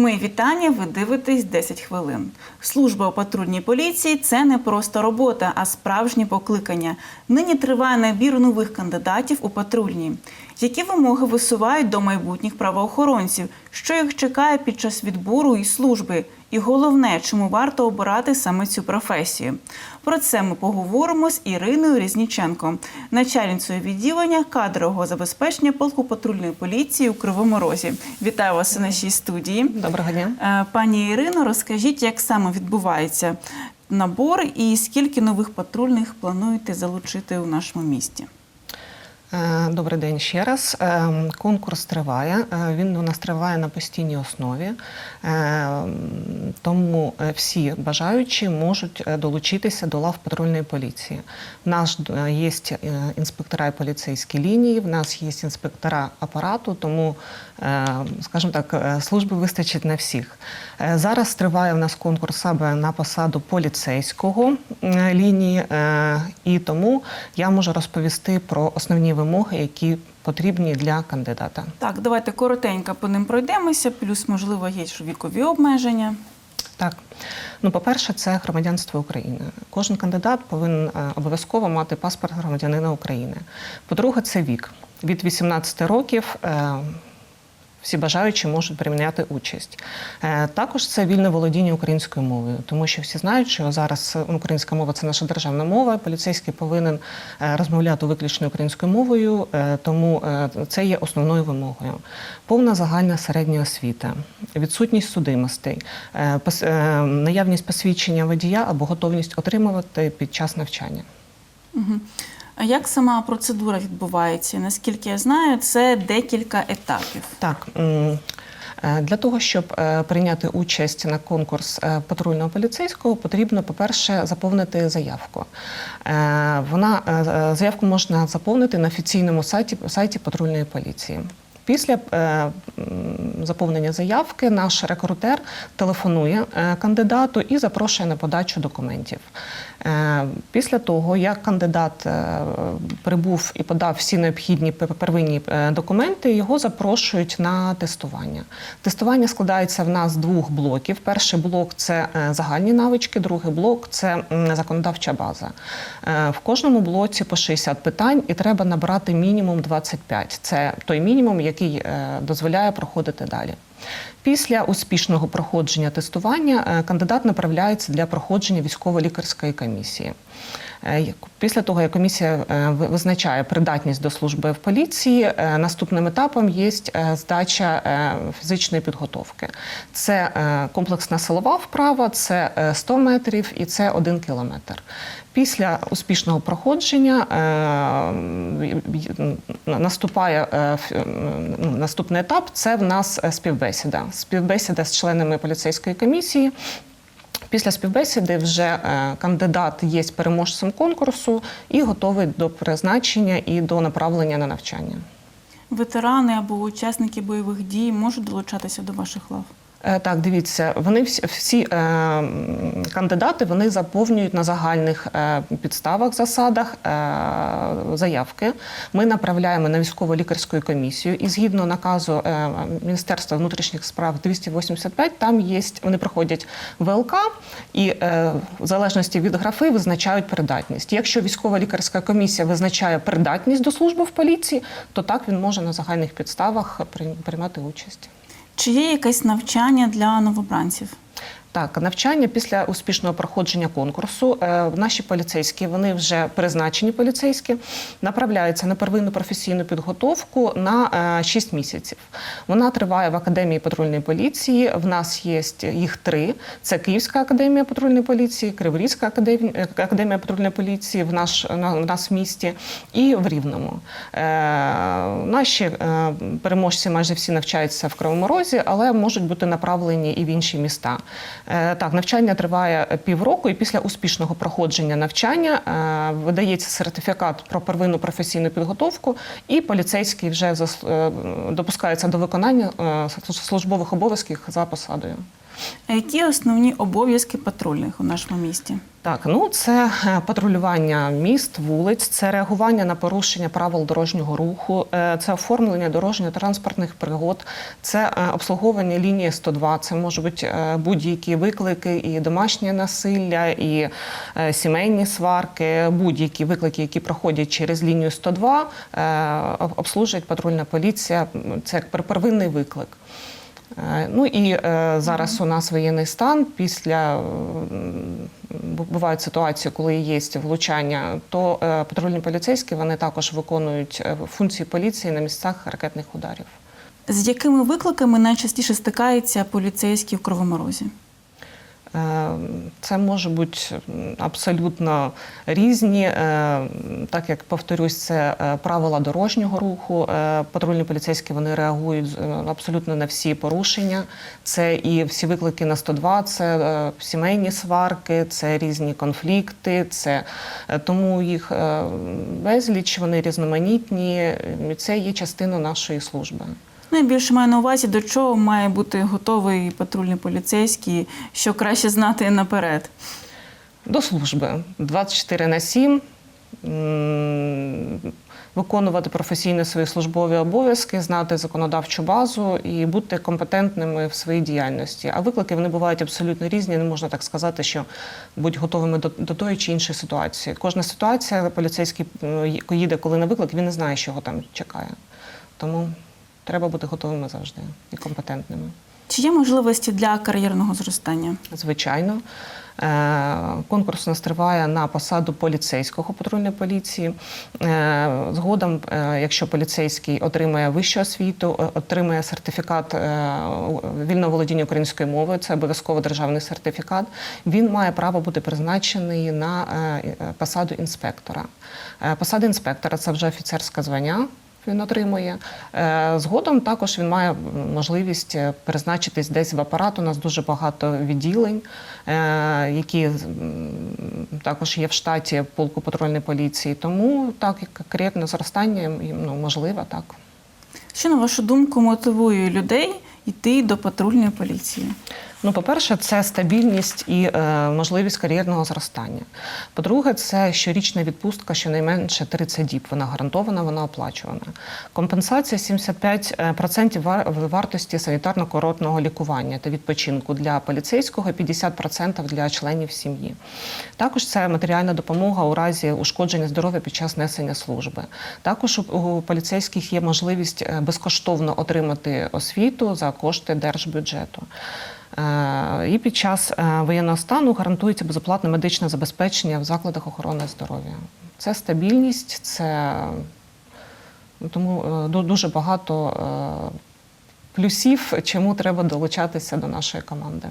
Мої вітання. Ви дивитесь 10 хвилин. Служба у патрульній поліції це не просто робота, а справжнє покликання. Нині триває набір нових кандидатів у патрульні. Які вимоги висувають до майбутніх правоохоронців? Що їх чекає під час відбору і служби? І головне, чому варто обирати саме цю професію? Про це ми поговоримо з Іриною Різніченко, начальницею відділення кадрового забезпечення полку патрульної поліції у Кривому Розі. Вітаю вас у нашій студії. Доброго дня. Е, Пані Ірино, розкажіть, як саме відбувається набор і скільки нових патрульних плануєте залучити у нашому місті? Е, Добрий день ще раз. Е, Конкурс триває. Е, Він у нас триває на постійній основі, тому всі бажаючі можуть долучитися до лав патрульної поліції. В нас є інспектора і поліцейські лінії, в нас є інспектора апарату, тому, скажімо так, служби вистачить на всіх. Зараз триває в нас конкурс саме на посаду поліцейського лінії, і тому я можу розповісти про основні вимоги, які потрібні для кандидата. Так, давайте коротенько по ним пройдемося, плюс, можливо, є ж вікові обмеження. Так, ну по-перше, це громадянство України. Кожен кандидат повинен е, обов'язково мати паспорт громадянина України. По-друге, це вік. Від 18 років е, всі бажаючі можуть прийняти участь. Е, Також це вільне володіння українською мовою, тому що всі знають, що зараз е, українська мова це наша державна мова. Поліцейський повинен е, розмовляти виключно українською мовою, тому це є основною вимогою. Повна загальна середня освіта, відсутність судимостей, наявність посвідчення водія або готовність отримувати під час навчання. Угу. А як сама процедура відбувається? Наскільки я знаю, це декілька етапів. Так. е, Для того, щоб е, прийняти участь на конкурс е, патрульного поліцейського, потрібно, по-перше, заповнити заявку. Вона заявку можна заповнити на офіційному сайті, сайті патрульної поліції. Після е, заповнення заявки наш рекрутер телефонує е, кандидату і запрошує на подачу документів. Е, Після того, як кандидат прибув і подав всі необхідні первинні документи, його запрошують на тестування. Тестування складається в нас з двох блоків. Перший блок це загальні навички, другий блок це законодавча база. В кожному блоці по 60 питань і треба набрати мінімум 25. Це той мінімум, який е, дозволяє проходити далі. Після успішного проходження тестування е, кандидат направляється для проходження військово-лікарської комісії. Е, Після того, як комісія е, визначає придатність до служби в поліції, е, наступним етапом є здача фізичної підготовки. Це комплексна силова вправа, це е, 100 метрів і це 1 кілометр. Після успішного проходження наступає ну, наступний етап це в нас співбесіда. Співбесіда з членами поліцейської комісії. Після співбесіди вже е, кандидат є переможцем конкурсу і готовий до призначення і до направлення на навчання. Ветерани або учасники бойових дій можуть долучатися до ваших лав? Е, Так, дивіться, вони всі, всі е, кандидати вони заповнюють на загальних е, підставах, засадах е, заявки. Ми направляємо на військово лікарську комісію, і згідно наказу е, Міністерства внутрішніх справ 285, там є вони проходять ВЛК і е, в залежності від графи визначають придатність. Якщо військова лікарська комісія визначає придатність до служби в поліції, то так він може на загальних підставах приймати участь. Чи є якесь навчання для новобранців? Так, навчання після успішного проходження конкурсу е, наші поліцейські вони вже призначені поліцейські, направляються на первинну професійну підготовку на е, 6 місяців. Вона триває в академії патрульної поліції. В нас є їх три: це Київська академія патрульної поліції, Криворізька академія, патрульної поліції в наш на, нас в місті і в Рівному. Е, наші е, переможці майже всі навчаються в Кривому Розі, але можуть бути направлені і в інші міста. Е, Так, навчання триває півроку, і після успішного проходження навчання е, видається сертифікат про первинну професійну підготовку, і поліцейський вже е, допускається до виконання службових обов'язків за посадою. А які основні обов'язки патрульних у нашому місті? Так, ну це е, патрулювання міст, вулиць, це реагування на порушення правил дорожнього руху, е, це оформлення дорожньо-транспортних пригод, це е, обслуговування лінії 102, це можуть бути будь-які виклики, і домашнє насилля, і сімейні сварки, будь-які виклики, які проходять через лінію 102, е, об- обслужує патрульна поліція. Це як пер- первинний виклик. Е, Ну і е, зараз у нас воєнний стан. Після е, бувають ситуації, коли є влучання, то е, патрульні поліцейські вони також виконують функції поліції на місцях ракетних ударів. З якими викликами найчастіше стикаються поліцейські в Кривому Розі? Е, Це може бути абсолютно різні, е, так як повторюсь, це е, правила дорожнього руху. Е, Патрульні поліцейські вони реагують е, абсолютно на всі порушення. Це і всі виклики на 102, це е, сімейні сварки, це різні конфлікти. Це е, тому їх е, безліч, вони різноманітні. Це є частиною нашої служби. Найбільше маю на увазі, до чого має бути готовий патрульний поліцейський, що краще знати наперед. До служби 24 на 7. Виконувати професійно свої службові обов'язки, знати законодавчу базу і бути компетентними в своїй діяльності. А виклики вони бувають абсолютно різні. Не можна так сказати, що будь готовими до, до тої чи іншої ситуації. Кожна ситуація поліцейський е, їде, коли на виклик, він не знає, що його там чекає. Тому треба бути готовими завжди і компетентними. Чи є можливості для кар'єрного зростання? Звичайно. Е, Конкурс у нас триває на посаду поліцейського патрульної поліції. Е, Згодом, е, якщо поліцейський отримає вищу освіту, отримає сертифікат вільного володіння українською мовою, це обов'язково державний сертифікат. Він має право бути призначений на посаду інспектора. Посада інспектора це вже офіцерське звання він отримує. Е, Згодом також він має можливість е, призначитись десь в апарат. У нас дуже багато відділень, е, які також є в штаті полку патрульної поліції. Тому так, кар'єрне зростання ну, можливо, так. Що, на вашу думку, мотивує людей йти до патрульної поліції? Ну, по-перше, це стабільність і е, можливість кар'єрного зростання. По-друге, це щорічна відпустка, щонайменше 30 діб. Вона гарантована, вона оплачувана. Компенсація 75% вартості санітарно-курортного лікування та відпочинку для поліцейського, 50% для членів сім'ї. Також це матеріальна допомога у разі ушкодження здоров'я під час несення служби. Також у, у поліцейських є можливість е, безкоштовно отримати освіту за кошти держбюджету. Е, І під час е, воєнного стану гарантується безоплатне медичне забезпечення в закладах охорони здоров'я. Це стабільність, це ну, тому е, дуже багато плюсів, чому треба долучатися до нашої команди.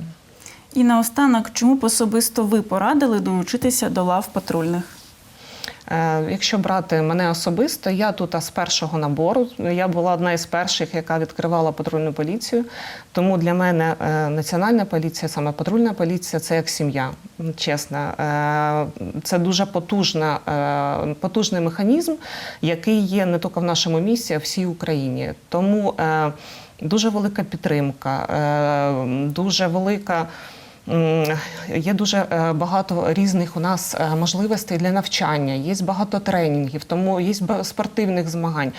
І наостанок, чому б особисто ви порадили долучитися до лав патрульних? Е, Якщо брати мене особисто, я тут з першого набору. Я була одна із перших, яка відкривала патрульну поліцію. Тому для мене е, національна поліція, саме патрульна поліція це як сім'я. Чесно, Е, це дуже потужна, потужний механізм, який є не тільки в нашому місті, а в всій Україні. Тому дуже велика підтримка, дуже велика. Є дуже е, багато різних у нас е, можливостей для навчання, є багато тренінгів, тому є спортивних змагань.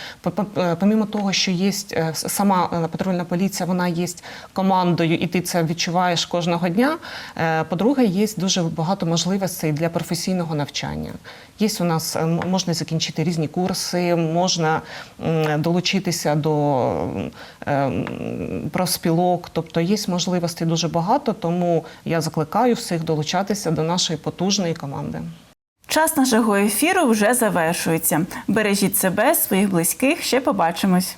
Е, Помімо того, що є сама патрульна поліція, вона є командою, і ти це відчуваєш кожного дня. По-друге, є дуже багато можливостей для професійного навчання. Є у нас можна закінчити різні курси, можна долучитися до м, профспілок, тобто є можливостей дуже багато, тому я закликаю всіх долучатися до нашої потужної команди. Час нашого ефіру вже завершується. Бережіть себе, своїх близьких. Ще побачимось.